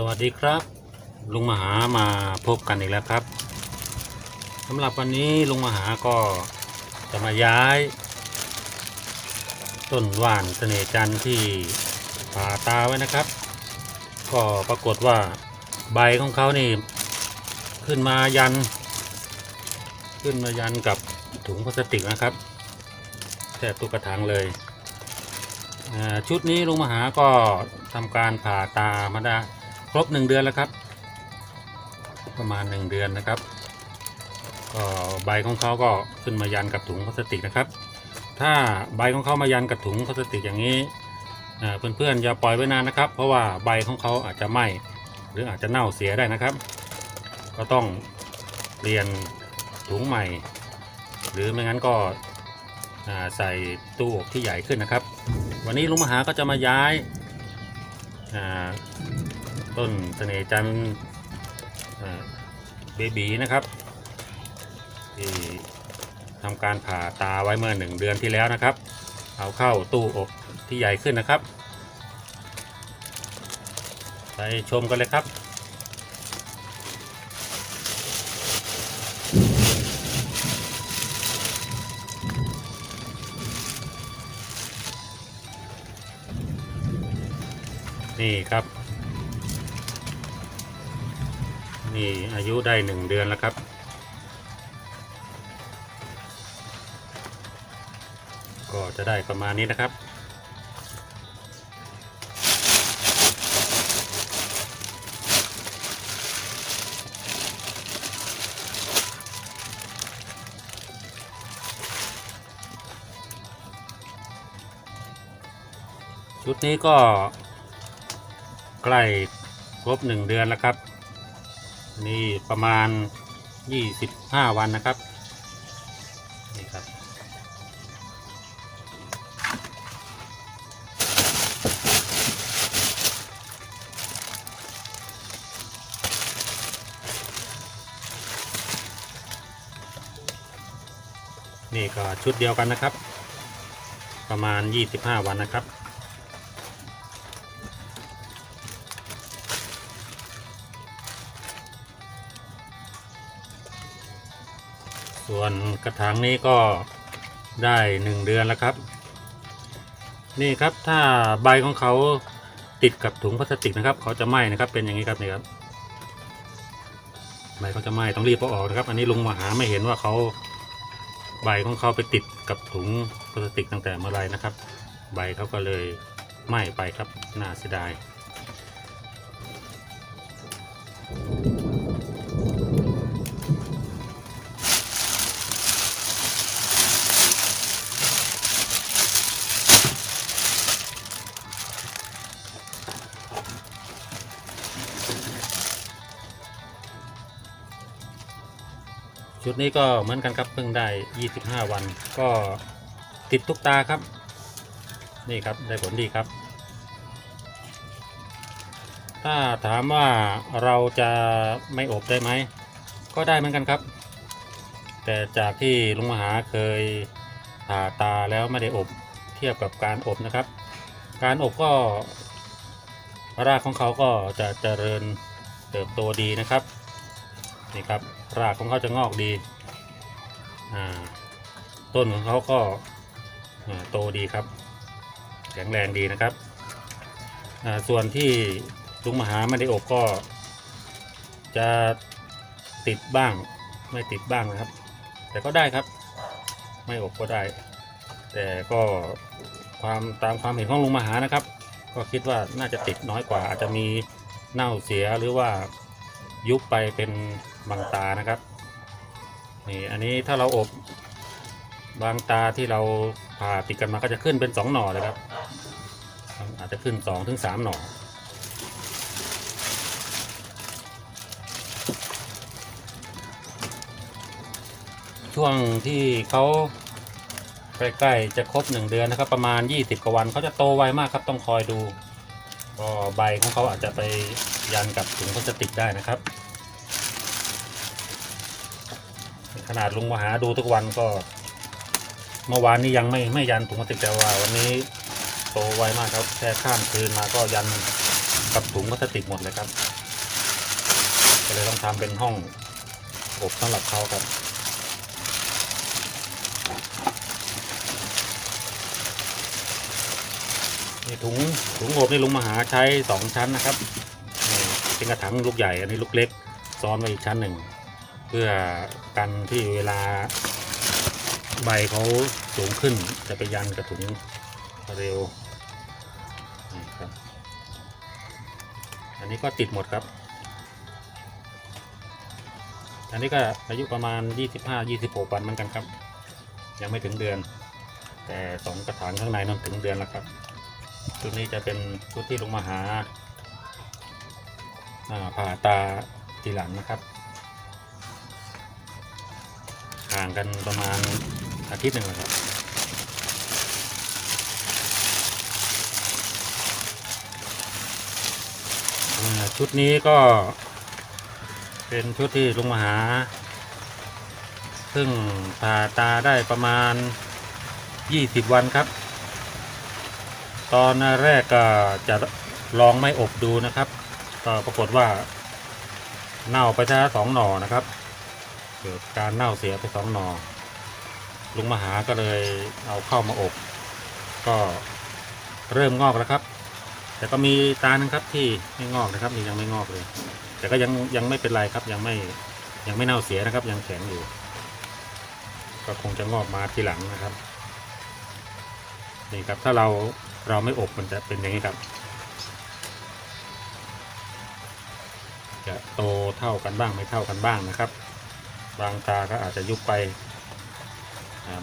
สวัสดีครับ ลุงมหามาพบกันอีกแล้วครับสำหรับวันนี้ลุงมหาก็จะมาย้าย ต้นว่านเสน่จันที่ผ่าตาไว้นะครับ ก็ปรากฏว่าใบของเขานี่ ขึ้นมายัน ขึ้นมายันกับถุงพลาสติกนะครับแทบทุกกระถางเลยชุดนี้ลุงมหาก็ทำการผ่าตามาได้ ครบหนึ่งเดือนแล้วครับ ประมาณหนึ่งเดือนนะครับก็ใบของเขาก็ขึ้นมายันกับถุงพลาสติกนะครับ ถ้าใบของเขามายันกับถุงพลาสติกอย่างนี้อ่าเพื่อนๆอย่าปล่อยไว้นานนะครับ เพราะว่าใบของเขาอาจจะไหม้หรืออาจจะเน่าเสียได้นะครับ ก็ต้องเปลี่ยนถุงใหม่ หรือไม่งั้นก็ใส่ตู้อบที่ใหญ่ขึ้นนะครับ วันนี้ลุงมหาก็จะมาย้าย ต้นเสน่จันเบบีนะครับที่ทำการผ่าตาไว้เมื่อหนึ่งเดือนที่แล้วนะครับ เอาเข้าตู้อบที่ใหญ่ขึ้นนะครับ ไปชมกันเลยครับนี่ครับ นี่อายุได้หนึ่งเดือนแล้วครับ ก็จะได้ประมาณนี้นะครับ ชุดนี้ก็ใกล้ครบหนึ่งเดือนแล้วครับ นี่ประมาณ 25 วันนะครับ นี่ครับ นี่ก็ชุดเดียวกันนะครับ ประมาณ 25 วันนะครับ ส่วนกระถางนี้ก็ได้หนึ่งเดือนแล้วครับ นี่ครับถ้าใบของเขาติดกับถุงพลาสติกนะครับ เขาจะไหม้นะครับ เป็นอย่างนี้ครับนี่ครับใบเขาจะไหม้ต้องรีบเอาออกนะครับ อันนี้ลุงมาหาไม่เห็นว่าเขาใบของเขาไปติดกับถุงพลาสติกตั้งแต่เมื่อไรนะครับ ใบเขาก็เลยไหม้ไปครับน่าเสียดาย นี้ก็เหมือนกันครับเพิ่งได้ 25 วัน ก็ติดทุกตาครับ นี่ครับได้ผลดีครับ ถ้าถามว่าเราจะไม่อบได้ไหม ก็ได้เหมือนกันครับ แต่จากที่ลุงมหาเคยผ่าตาแล้วไม่ได้อบเทียบกับการอบนะครับ การอบก็รากของเขาก็จะเจริญเติบโตดีนะครับ นี่ครับรากของเขาจะงอกดีต้นของเขาก็โตดีครับ แข็งแรงดีนะครับ ส่วนที่ลุงมหาไม่ได้อบก็จะติดบ้างไม่ติดบ้างนะครับ แต่ก็ได้ครับ ไม่อบก็ได้ แต่ก็ความตามความเห็นของลุงมหานะครับ ก็คิดว่าน่าจะติดน้อยกว่า อาจจะมีเน่าเสียหรือว่ายุบไปเป็น บางตานะครับนี่อันนี้ถ้าเราอบบางตาที่เราผ่าติดกันมาก็จะขึ้นเป็นสองหน่อเลยครับ อาจจะขึ้นสองถึงสามหน่อช่วงที่เขาใกล้ๆจะครบหนึ่งเดือนนะครับ ประมาณ 20กว่าวันเขาจะโตไวมากครับ ต้องคอยดูก็ใบของเขาอาจจะไปยันกับถุงพลาสติกได้นะครับ ขนาดลุงมาหาดูทุกวันก็ เมื่อวานนี้ยังไม่ไม่ยันถุงพลาสติกแต่ว่าวันนี้โตไวมากครับแค่ข้ามคืนมาก็ยันกับถุงพลาสติกหมดเลยครับก็เลยต้องทำเป็นห้องอบสำหรับเขาครับนี่ถุงถุงอบนี่ลุงมหาใช้สองชั้นนะครับนี่เป็นกระถางลูกใหญ่อันนี้ลูกเล็กซ้อนไว้อีกชั้นหนึ่ง เพื่อกันที่เวลาใบเขาสูงขึ้นจะไปยันกระถุงเร็วนี่ครับอันนี้ก็ติดหมดครับ อันนี้ก็อายุประมาณ 25-26 วันเหมือนกันครับ ยังไม่ถึงเดือน แต่สองกระถางข้างในนั่นถึงเดือนแล้วครับชุดนี้จะเป็นชุดที่ลงมาหาอ่าผ่าตาทีหลังนะครับ ห่างกันประมาณอาทิตย์หนึ่งนะครับชุดนี้ก็เป็นชุดที่ลุงมาหา ซึ่งผ่าตาได้ประมาณ 20 วันครับ ตอนแรกก็จะลองไม่อบดูนะครับก็ปรากฏว่าเน่าไปทั้งสองหน่อนะครับ เกิดการเน่าเสียไปสองหนอลุงมหาก็เลยเอาเข้ามาอบ ก็เริ่มงอกแล้วครับ แต่ก็มีตานึงครับที่ไม่งอกนะครับนี่ยังไม่งอกเลย แต่ก็ยังยังไม่เป็นไรครับยังไม่ยังไม่เน่าเสียนะครับ ยังแข็งอยู่ ก็คงจะงอกมาทีหลังนะครับนี่ครับถ้าเราเราไม่อบมันจะเป็นอย่างนี้ครับ จะโตเท่ากันบ้างไม่เท่ากันบ้างนะครับ บางตาก็อาจจะยุบไป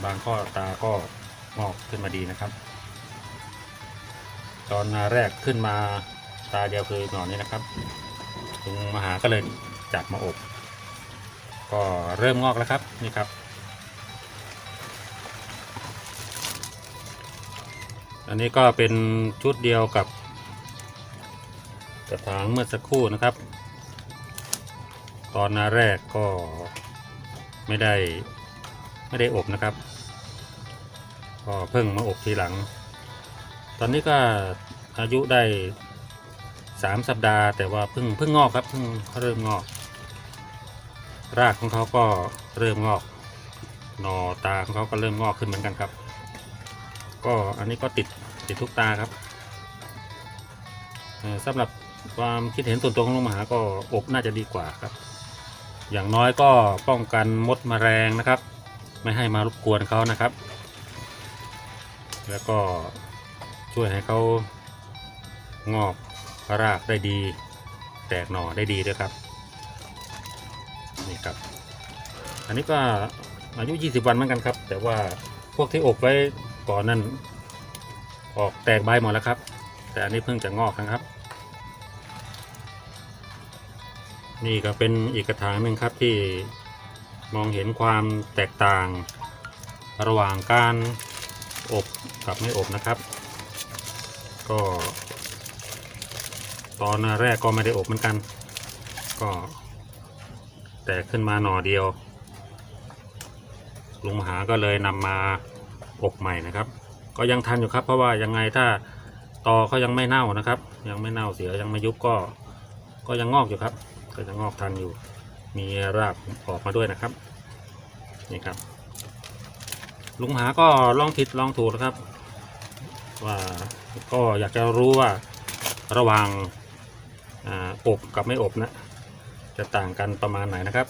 บางข้อตาก็งอกขึ้นมาดีนะครับ ตอนแรกขึ้นมาตาเดียวคือหนอนนี้นะครับลุงมหาก็เลยจับมาอบ ก็เริ่มงอกแล้วครับนี่ครับ อันนี้ก็เป็นชุดเดียวกับกระถางเมื่อสักครู่นะครับ ตอนแรกก็ ไม่ได้ไม่ได้อบนะครับก็เพิ่งมาอบทีหลัง ตอนนี้ก็อายุได้สามสัปดาห์ แต่ว่าเพิ่งเพิ่งงอกครับเพิ่งเริ่มงอก รากของเขาก็เริ่มงอกหนอตาของเขาก็เริ่มงอกขึ้นเหมือนกันครับ ก็อันนี้ก็ติดติดทุกตาครับสำหรับความคิดเห็นส่วนตัวของลุงมหาก็อบน่าจะดีกว่าครับ อย่างน้อยก็ป้องกันมดแมลงนะครับ ไม่ให้มารบกวนเขานะครับ แล้วก็ช่วยให้เขางอกรากได้ดี แตกหน่อได้ดีด้วยครับนี่ครับอันนี้ก็อายุ 20 วันเหมือนกันครับ แต่ว่าพวกที่อบไว้ก่อนนั้นออกแตกใบหมดแล้วครับ แต่อันนี้เพิ่งจะงอกนะครับ นี่ก็เป็นอีกกระถางหนึ่งครับที่มองเห็นความแตกต่าง ระหว่างการอบกับไม่อบนะครับ ก็ ตอนแรกก็ไม่ได้อบเหมือนกัน ก็ แตกขึ้นมาหน่อเดียว ลุงมหาก็เลยนำมาอบใหม่นะครับ ก็ยังทันอยู่ครับ เพราะว่ายังไงถ้าตอเขายังไม่เน่านะครับ ยังไม่เน่าเสียยังไม่ยุบก็ก็ยังงอกอยู่ครับ ก็จะงอกทันอยู่ มีรากออกมาด้วยนะครับ นี่ครับ ลุงหาก็ลองผิดลองถูกนะครับ ว่าก็อยากจะรู้ว่าระหว่างออบกับไม่อบนะ จะต่างกันประมาณไหนนะครับ